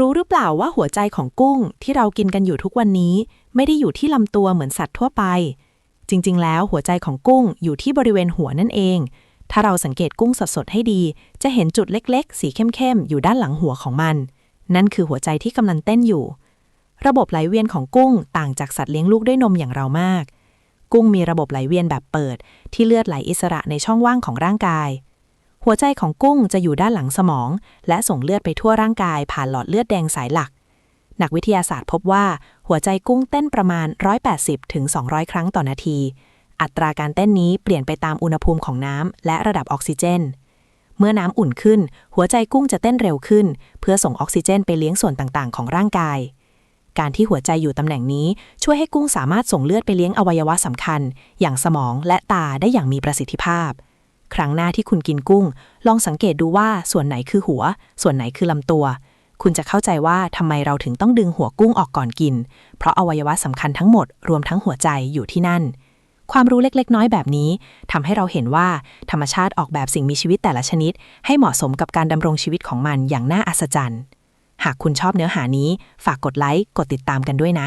รู้หรือเปล่าว่าหัวใจของกุ้งที่เรากินกันอยู่ทุกวันนี้ ไม่ได้อยู่ที่ลำตัวเหมือนสัตว์ทั่วไป จริง ๆ แล้วหัวใจของกุ้งอยู่ที่บริเวณหัวนั่นเอง ถ้าเราสังเกตกุ้งสดๆให้ดี จะเห็นจุดเล็กๆ สีเข้มๆ อยู่ด้านหลังหัวของมัน นั่นคือหัวใจที่กำลังเต้นอยู่ ระบบไหลเวียนของกุ้งต่างจากสัตว์เลี้ยงลูกด้วยนมอย่างเรามาก กุ้งมีระบบไหลเวียนแบบเปิด ที่เลือดไหลอิสระในช่องว่างของร่างกาย หัวใจของกุ้งจะอยู่ด้านหลังสมอง และส่งเลือดไปทั่วร่างกาย ผ่านหลอดเลือดแดงสายหลัก นักวิทยาศาสตร์พบว่า หัวใจกุ้งเต้นประมาณ 180ถึง200 ครั้งต่อนาที อัตราการเต้นนี้เปลี่ยนไปตามอุณหภูมิของน้ำและระดับออกซิเจน เมื่อน้ำอุ่นขึ้น หัวใจกุ้งจะเต้นเร็วขึ้น เพื่อส่งออกซิเจนไปเลี้ยงส่วนต่างๆ ของร่างกายการที่หัวใจอยู่ตำแหน่งนี้ช่วยให้กุ้งสามารถส่งเลือดไปเลี้ยงอวัยวะสำคัญ อย่างสมองและตาได้อย่างมีประสิทธิภาพ ครั้งหน้าที่คุณกินกุ้ง ลองสังเกตดูว่าส่วนไหนคือหัว ส่วนไหนคือลำตัว คุณจะเข้าใจว่าทำไมเราถึงต้องดึงหัวกุ้งออกก่อนกิน เพราะอวัยวะสำคัญทั้งหมดรวมทั้งหัวใจอยู่ที่นั่น ความรู้เล็กๆ น้อยแบบนี้ทำให้เราเห็นว่าธรรมชาติออกแบบสิ่งมีชีวิตแต่ละชนิด ให้เหมาะสมกับการดำรงชีวิตของมันอย่างน่าอัศจรรย์ หากคุณชอบเนื้อหานี้ ฝากกดไลค์กดติดตามกันด้วยนะ